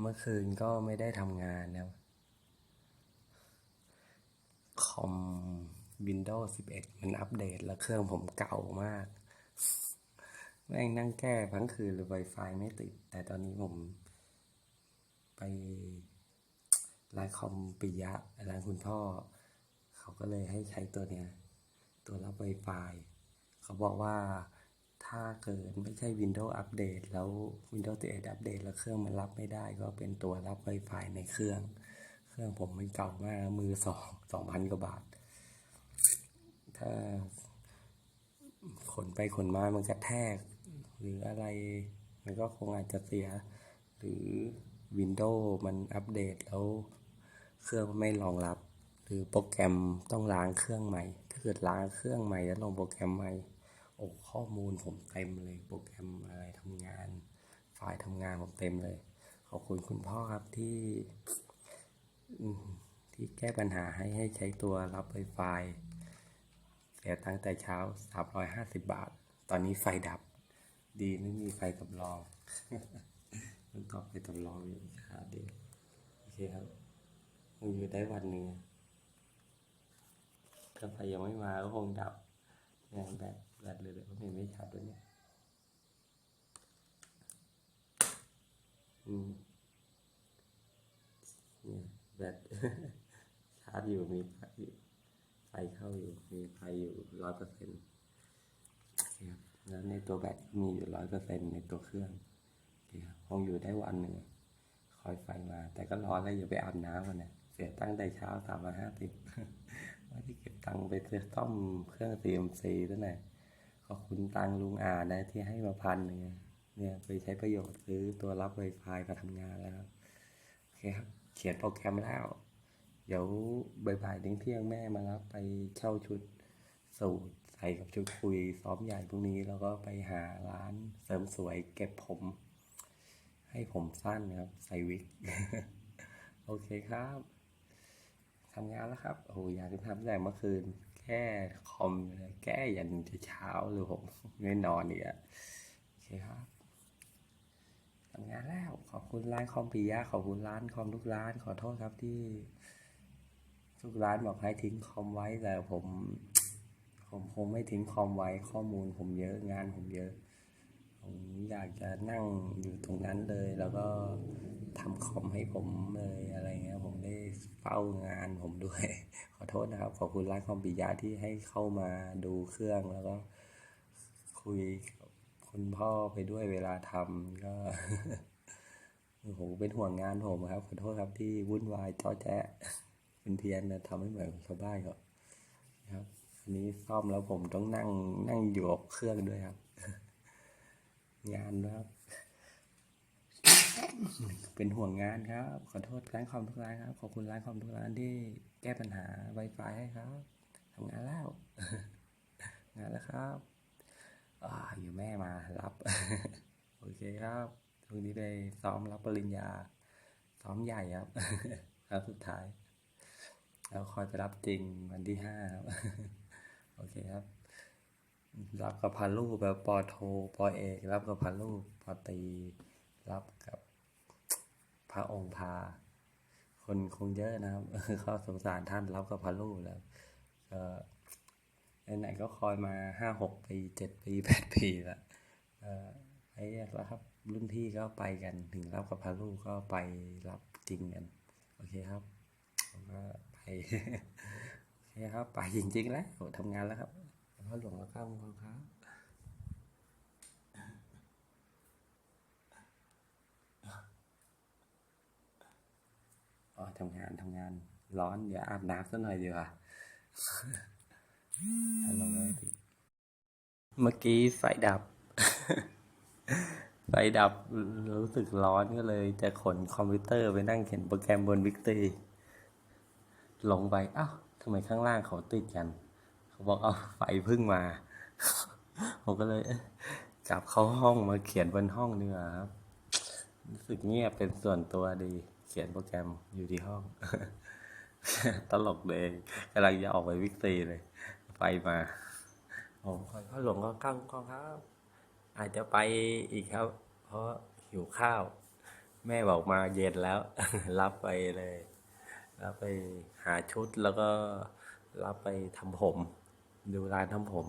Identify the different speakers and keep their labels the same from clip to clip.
Speaker 1: เมื่อคืนก็ไม่ได้ทำงานนะครับคอม Windows 11 มันอัปเดตแล้วเครื่องผมเก่ามาก แม่งนั่งแก้ทั้งคืนเลย Wi-Fi ไม่ติด แต่ตอนนี้ผมไปร้านคอมปิยะร้านคุณพ่อ เขาก็เลยให้ใช้ตัวเนี้ย ตัวรับ Wi-Fi เขาบอกว่า ถ้าเกิดไม่ใช่ Windows อัปเดตแล้ว Windows 11อัปเดตแล้วเครื่องมันรับไม่ได้ ก็เป็นตัวรับ Wi-Fi ในเครื่อง เครื่องผมมันเก่ามากมือสองสองพันกว่าบาท ถ้าขนไปขนมามันกระแทก หรืออะไร มันก็คงอาจจะเสีย หรือ Windows มันอัปเดตแล้ว เครื่องไม่รองรับ หรือโปรแกรมต้องล้างเครื่องใหม่ ถ้าเกิดล้างเครื่องใหม่แล้วลงโปรแกรมใหม่ โอ้ข้อมูลผมเต็มเลยโปรแกรมอะไรทำงาน ไฟล์ทำงานผมเต็มเลย ขอบคุณคุณพ่อครับที่ที่แก้ปัญหาให้ให้ใช้ตัวรับ Wi-Fi เสียตั้งแต่เช้า 350 บาท ตอนนี้ไฟดับ ดีไม่มีไฟสำรองต้องต่อไฟสำรองอยู่หาดีโอเคครับคงอยู่ได้วันหนึ่งถ้าไฟยังไม่มาก็คงดับงานแบบ แบบเลยเลยเพราะมันไม่ชัดด้วยเนี่ยอืมเนี่ยแบตชาร์จอยู่มีไฟอยู่ไฟเข้าอยู่มีไฟอยู่ร้อยเปอร์เซ็นต์ครับแล้วในตัวแบตมีอยู่ร้อยเปอร์เซ็นต์ในตัวเครื่องคครับคงอยู่ได้วันหนึ่งคอยไฟมา แต่ก็ร้อนแล้วอย่าไปอาบน้ำกันนะเสียตั้งแต่เช้าสามร้อยห้าสิบว่าที่เก็บตังค์ไปซื้อซ่อมเครื่อง CMC ตั้งแต่ ขอบคุณตังลุงอานะที่ให้มาพันหนึ่งเนี่ยไปใช้ประโยชน์ซื้อตัวรับ Wi-Fi มาทำงานแล้วโอเคครับ เขียนโปรแกรมแล้ว เดี๋ยวบ่ายๆเที่ยงแม่มารับไปเช่าชุดสูทใส่กับชุดคุยซ้อมใหญ่พรุ่งนี้แล้วก็ไปหาร้านเสริมสวยเก็บผม ให้ผมสั้นครับ ใส่วิก โอเคครับ ทำงานแล้วครับ โอ้อยากจะทำแต่เมื่อคืน แก้คอมเลยแก้ยันเช้าเลยผมไม่นอนอีกอะโอเคครับทำงานแล้ว ขอบคุณร้านคอมปิยะขอบคุณร้านคอมทุกร้าน ขอโทษครับที่ทุกร้านบอกให้ทิ้งคอมไว้แต่ผม ผมคงไม่ทิ้งคอมไว้ข้อมูลผมเยอะงานผมเยอะ ผมอยากจะนั่งอยู่ตรงนั้นเลย แล้วก็ทำคอมให้ผมเลยอะไรเงี้ย ผมได้เฝ้างานผมด้วย ขอโทษนะครับ ขอบคุณร้านคอมปิยะที่ให้เข้ามาดูเครื่องแล้วก็คุยกับคุณพ่อไปด้วยเวลาทำก็ผมเป็นห่วงงานผมครับ ขอโทษครับที่วุ่นวายจ้อแจ๊ะเป็นเพียนนะทำให้เหมือนชาวบ้านเขานะครับ อันนี้ซ่อมแล้วผมต้องนั่งนั่งอยู่กับเครื่องด้วยครับ งานครับ เป็นห่วงงานครับ ขอโทษร้านคอมทุกร้านครับ ขอบคุณร้านคอมทุกร้านที่แก้ปัญหา Wi-Fi ให้ครับทำงานแล้ว งานแล้วครับออยู่แม่มารับ โอเคครับพรุ่งนี้ไปซ้อมรับปริญญา ซ้อมใหญ่ครับ ครับสุดท้าย แล้วคอยไปรับจริงวันที่ห้าครับ โอเคครับ รับกับพันลูกแบบปอโทปอเอกรับกับพันลูกปอตี รับกับพระองค์พา คนคงเยอะนะครับเขาสงสารท่านรับกับพันลูกแล้วก็ไหนก็คอยมาห้าหกปีเจ็ดปีแปดปีแล้วเออไอ้แล้วครับ รุ่นพี่ก็ไปกันถึงรับกับพันลูกก็ไปรับจริงกัน โอเคครับผมก็ไปโอเคครับ ไปจริงๆแล้วทำงานแล้วครับ พ่อหลวงแล้วข้ามงครับอ๋อทำงานทำงาน ร้อนเดี๋ยวอาบน้ำสักหน่อยดีกว่าฮัลโหลเมื่อกี้ไฟดับ ไฟดับรู้สึกร้อนก็เลย จะขนคอมพิวเตอร์ไปนั่งเขียนโปรแกรมบนวิกตีลงไปอ้าวทำไมข้างล่างเขาติดกัน เขาบอกเอาไฟพึ่งมา ผมก็เลยกลับเข้าห้องมาเขียนบนห้องดีกว่าครับรู้สึกเงียบเป็นส่วนตัวดี เขียนโปรแกรมอยู่ที่ห้อง ตลกเลยกำลังจะออกไปวิกตอรีเลย ไฟมาผมคอยเข้าหลงก็ก้างก็ครับ อาจจะไปอีกครับ เพราะหิวข้าว แม่บอกมาเย็นแล้ว รับไปเลย รับไปหาชุดแล้วก็รับไปทำผม ดูร้านทำผม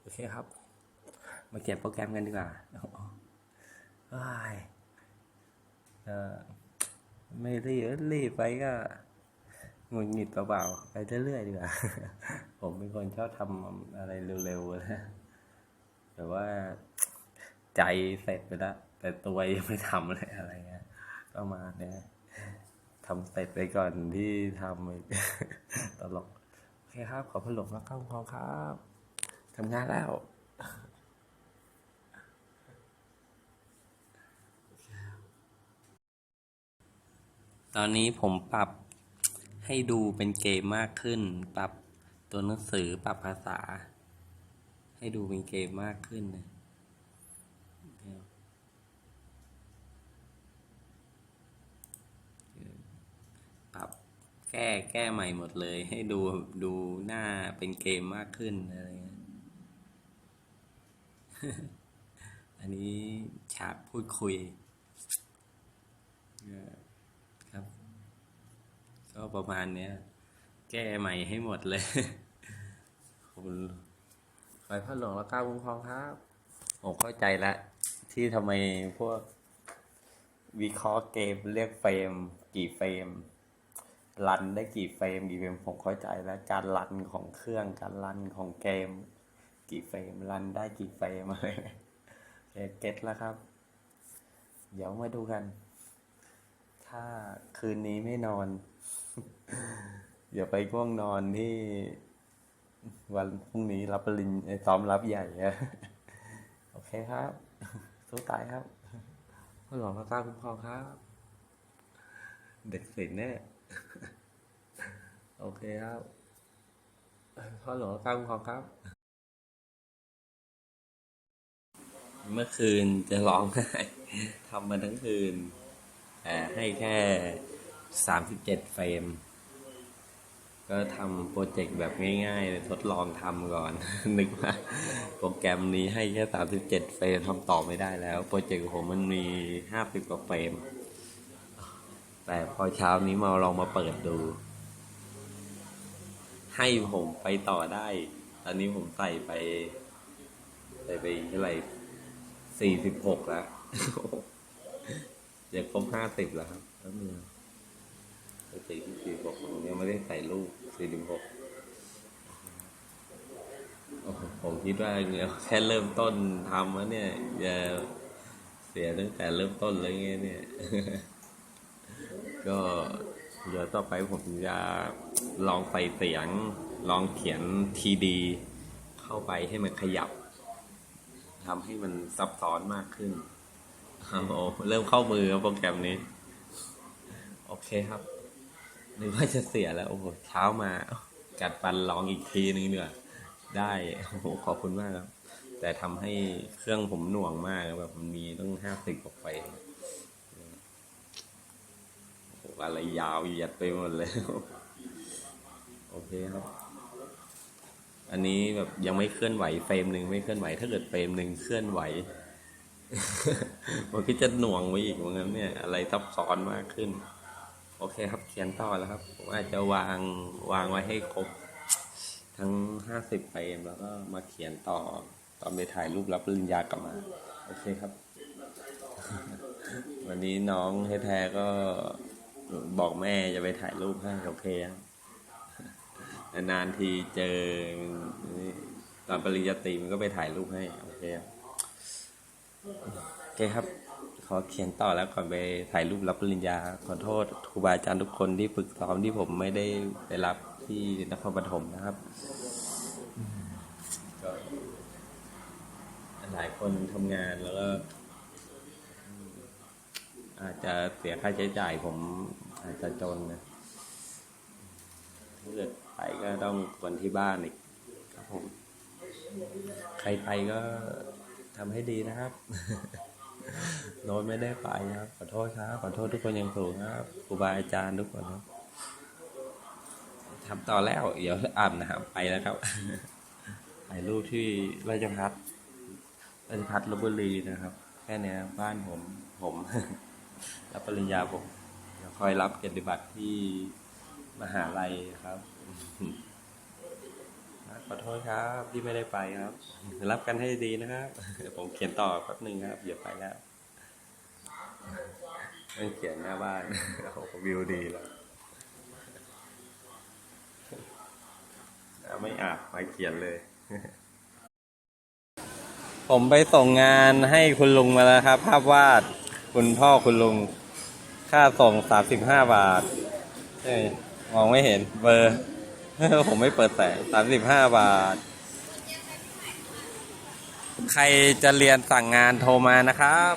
Speaker 1: โอเคครับ มาเก็บโปรแกรมกันดีกว่าว้ายเออไม่รีบรีบไปก็หงุดหงิดเปล่าๆไปเรื่อยๆดีกว่า ผมเป็นคนชอบทำอะไรเร็วๆนะแต่ว่าใจเสร็จไปแล้ว แต่ตัวยังไม่ทำเลยอะไรเงี้ยประมาณเนี้ยทำเสร็จไปก่อนที่ทำตลก เคครับ ขอพหลงแล้วเข้าพอครับทำงานแล้วตอนนี้ผมปรับให้ดูเป็นเกมมากขึ้น ปรับตัวหนังสือปรับภาษา ให้ดูเป็นเกมมากขึ้นนะปรับ แก้แก้ใหม่หมดเลย ให้ดูดูหน้าเป็นเกมมากขึ้นอะไรเงี้ยอันนี้ฉากพูดคุยครับ ก็ประมาณเนี้ย แก้ใหม่ให้หมดเลยขอบคุณคอยพ่อหลวงและก้าวคุ้มครองครับผมเข้าใจล้วที่ทำไมพวกวิเคราะห์เกมเรียกเฟรม กี่เฟรม รันได้กี่เฟรมกี่เฟรมผมเข้าใจแล้วการรันของเครื่องการรันของเกม กี่เฟรมรันได้กี่เฟรมอะไรโอเคเก็ตแล้วครับ เดี๋ยวมาดูกัน ถ้าคืนนี้ไม่นอนอย่าไปง่วงนอนที่วันพรุ่งนี้รับปริญญาซ้อมรับใหญ่อะโอเคครับสู้ตายครับพ่อหลวงพระเจ้าคุ้มครองครับ เด็กศิลป์เนี่ย โอเคครับพ่อหลวงพระเจ้าคุ้มครองครับ เมื่อคืนจะร้องไห้ทำมาทั้งคืนแต่ให้แค่สามสิบเจ็ดเฟรม ก็ทำโปรเจกต์แบบง่ายๆ ทดลองทำก่อน นึกว่าโปรแกรมนี้ให้แค่สามสิบเจ็ดเฟรมทำต่อไม่ได้แล้ว โปรเจกต์ของผมมันมีห้าสิบกว่าเฟรม แต่พอเช้านี้มาลองมาเปิดดู ให้ผมไปต่อได้ตอนนี้ผมใส่ไป ใส่ไปเท่าไหร่สี่สิบหกแล้วจะครบห้าสิบแล้วครับแล้วมือสี่สิบสี่หกผมยังไม่ได้ใส่ลูกสี่สิบหกผมคิดว่าเนี่ยแค่เริ่มต้นทำแล้วเนี่ยจะเสียตั้งแต่เริ่มต้นเลยไงเนี่ย ก็เดี๋ยวต่อไปผมจะ ลองใส่เสียง ลองเขียนทีดี เข้าไปให้มันขยับทำให้มันซับซ้อนมากขึ้นโอ้โหเริ่มเข้ามือโปรแกรมนี้ โอเคครับนึกว่าจะเสียแล้ว โอ้โหเช้ามา กัดฟันลองอีกทีนึงเนีกว่ยได้โอ้โหขอบคุณมากครับ แต่ทำให้เครื่องผมหน่วงมากแบบมันมีต้องห้าสิบกว่าไฟโอ้โหอะไรยาวเหยียดไปหมดเลย โอเคครับอันนี้แบบยังไม่เคลื่อนไหวเฟรมหนึ่งไม่เคลื่อนไหว ถ้าเกิดเฟรมหนึ่งเคลื่อนไหว มันก็จะหน่วงไปอีกเหมือนกันเนี่ย อะไรซับซ้อนมากขึ้น โอเคครับเขียนต่อแล้วครับผมอาจจะวางวางไว้ให้ครบ ทั้งห้าสิบเฟรมแล้วก็มาเขียนต่อตอนไปถ่ายรูปรับปริญญากลับมา โอเคครับ วันนี้น้องแท้ๆก็บอกแม่จะไปถ่ายรูปให้โอเคครับ นานๆทีเจอตอนปริญญาตรีมันก็ไปถ่ายรูปให้โอเคครับโอเคครับ ขอเขียนต่อแล้วก่อนไปถ่ายรูปรับปริญญา ขอโทษครูบาอาจารย์ทุกคนที่ฝึกซ้อมที่ผมไม่ได้ไปรับที่นครปฐมนะครับก็หลายคนทำงานแล้วก็อาจจะเสียค่าใช้จ่ายผมอาจจะจนนะถ้าเกิด ก็ต้องคนที่บ้านอีกครับผม ใครไปก็ทำให้ดีนะครับโน้ตไม่ได้ไปครับ ขอโทษครับขอโทษทุกคนอยังสูงครับครูบาอาจารย์ทุกคนครับทำต่อแล้ว เดี๋ยวอาบน้ำไปแล้วครับถ่ายรูปที่ราชพัฒน์ราชพัฒลบบุรีนะครับ แค่นี้บ้านผมผมรับปริญญาผมคอยรับเกียรติบัตรที่มหาลัยครับ ขอโทษครับที่ไม่ได้ไปครับ รับกันให้ดีนะครับผมเขียนต่อแป๊บหนึ่งครับอย่าไปแล้วไม่เขียนหน้าบ้านโอ้โหวิวดีแล้วไม่อาบมาเขียนเลย ผมไปส่งงานให้คุณลุงมาแล้วครับ ภาพวาดคุณพ่อคุณลุง ค่าส่งสามสิบห้าบาทเอ้ยมองไม่เห็นเบอร์ ผมไม่เปิดแสงสามสิบห้าบาท ใครจะเรียนสั่งงานโทรมานะครับ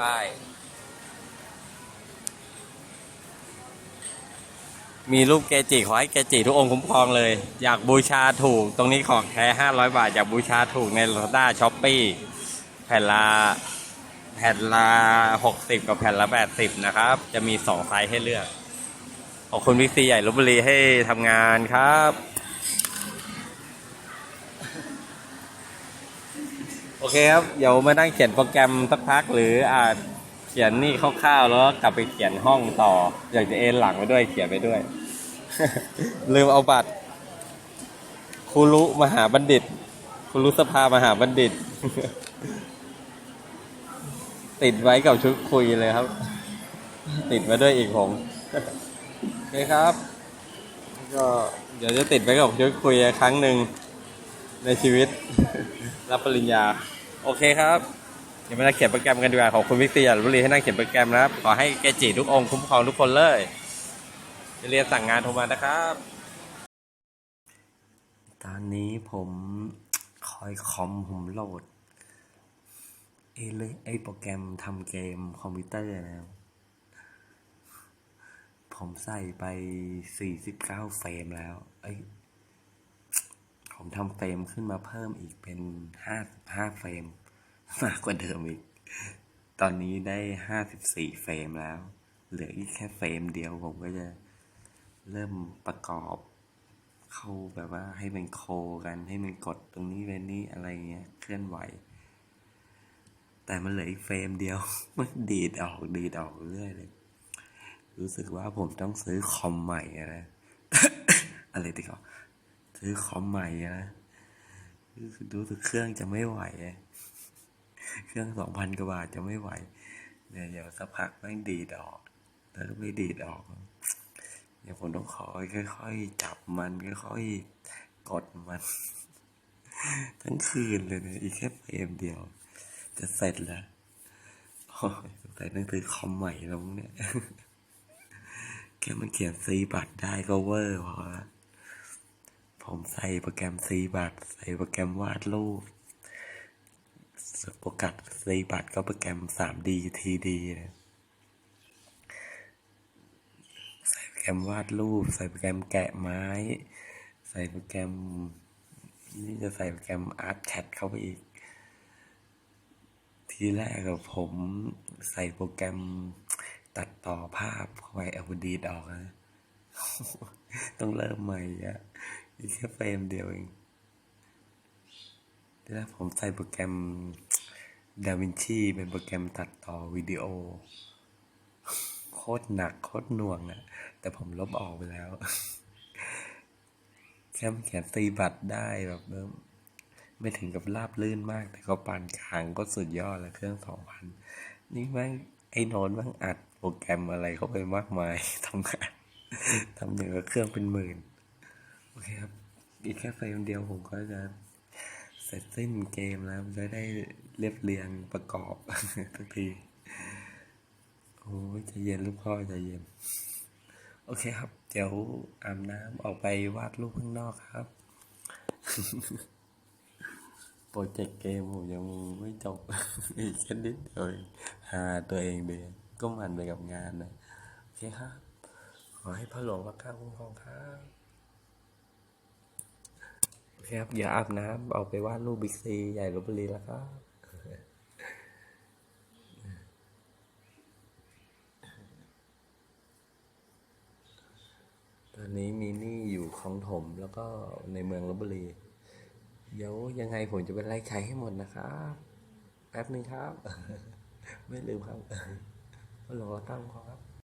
Speaker 1: บาย มีรูปเกจิขอให้เกจิทุกองค์คุ้มครองเลย อยากบูชาถูก ตรงนี้ของแท้ห้าร้อยบาท อยากบูชาถูกใน Lazada s h o p e e แผ่นละแผ่นละหกสิบกับแผ่นละแปดสิบนะครับ จะมีสองไซส์ให้เลือก ขอบคุณวิกซีใหญ่ลบบุรีให้ทำงานครับ โอเคครับ เดี๋ยวมานั่งเขียนโปรแกรมสักพัก หรืออาจเขียนนี่คร่าวๆแล้วกลับไปเขียนห้องต่อ อยากจะเอนหลังไปด้วยเขียนไปด้วย ลืมเอาบัตรครูรุมหาบัณฑิตครูรุสภามหาบัณฑิต ติดไว้กับชุดคุยเลยครับ ติดมาด้วยอีกผม เคครับ ก็เดี๋ยวจะติดไว้กับชุดคุยครั้งหนึ่งในชีวิต รับปริญญา โอเคครับเดี๋ยวมาเขียนโปรแกรมกันดีกว่าขอบคุณวิกซีอย่าลพบุรีให้นั่งเขียนโปรแกรมนะครับ ขอให้แกจิทุกองค์คุ้มครองทุกคนเลยจะเรียนสั่งงานโทรมานะครับ ตอนนี้ผมคอยคอมผมโหลดเอเลยไอโปรแกรมทำเกมคอมพิวเตอร์นะครับ ผมใส่ไป 49 เฟรมแล้ว เอ้ยผมทำเฟรมขึ้นมาเพิ่มอีกเป็น 55 เฟรม มากกว่าเดิมอีก ตอนนี้ได้ 54 เฟรมแล้ว เหลืออีกแค่เฟรมเดียวผมก็จะเริ่มประกอบเข้าแบบว่าให้มันโคกันให้มันกดตรงนี้เป็นนี่อะไรเงี้ย เคลื่อนไหว แต่มันเหลืออีกเฟรมเดียว มันดีดออกดีดออกเรื่อยเลย รู้สึกว่าผมต้องซื้อคอมใหม่นะอะไรติก่อนซื้อคอมใหม่นะรู้สึกรู้สึกเครื่องจะไม่ไหว เครื่องสองพันกว่าบาทจะไม่ไหวเนี่ยเดี๋ยวสักพักแม่งดีดออกแล้วก็ไม่ดีดออกเดี๋ยวผมต้องคอยค่อยๆจับมันค่อยๆกดมัน ทั้งคืนเลยเนี่ยอีกแค่เฟรมเดียว จะเสร็จแล้วโอ้ยสงสัยต้องซื้อคอมใหม่แล้วมั้งเนี่ย แค่มันเขียนซีบัตรได้ก็เวอร์พอละผมใส่โปรแกรมซีบัตรใส่โปรแกรมวาดรูปโปรแกรมซีบัตรก็โปรแกรม 3D 2D นะใส่โปรแกรมวาดรูป ใส่โปรแกรมแกะไม้ ใส่โปรแกรม นี่จะใส่โปรแกรม ArtCAD เข้าไปอีก ทีแรกกับผมใส่โปรแกรม ตัดต่อภาพเข้าไปเอาดีดออกนะต้องเริ่มใหม่อะอีกแค่เฟรมเดียวเองทีแรกผมใส่โปรแกรม DaVinci เป็นโปรแกรมตัดต่อวิดีโอ โคตรหนักโคตรหน่วงอะแต่ผมลบออกไปแล้ว แค่เขียนตีบัตรได้แบบเออไม่ถึงกับราบลื่นมาก แต่ก็ปานกลางก็สุดยอดแล้วเครื่องสองพัน นี่แม่งไอ้โนนแม่งอัด โปรแกรมอะไรเข้าไปมากมายทำงานทำอย่างกับเครื่องเป็นหมื่น โอเคครับ อีกแค่เฟรมเดียวผมก็จะเสร็จสิ้นเกมแล้วจะได้เรียบเรียงประกอบสักที โอ้ยใจเย็นลูกพ่อใจเย็น โอเคครับ เดี๋ยวอาบน้ำออกไปวาดรูปข้างนอกครับ โปรเจกต์เกมผมยังไม่จบ อีกแค่นิดเดียวหาตัวเองเดียว ก็มันไปกับงานนะโอเคครับขอให้พระหลวงพระข้าคุ้มครองครับโอเคครับอย่าอาบน้ำออกไปวาดรูปบิ๊กซีใหญ่ลบบุรีแล้วครับตอนนี้มีนี่อยู่คลองถมแล้วก็ในเมืองลบบุรีเดี๋ยวยังไงผมจะไปไล่ใช้ให้หมดนะครับ แป๊บนึงครับ ไม่ลืมครับ หลตั้งพอครับ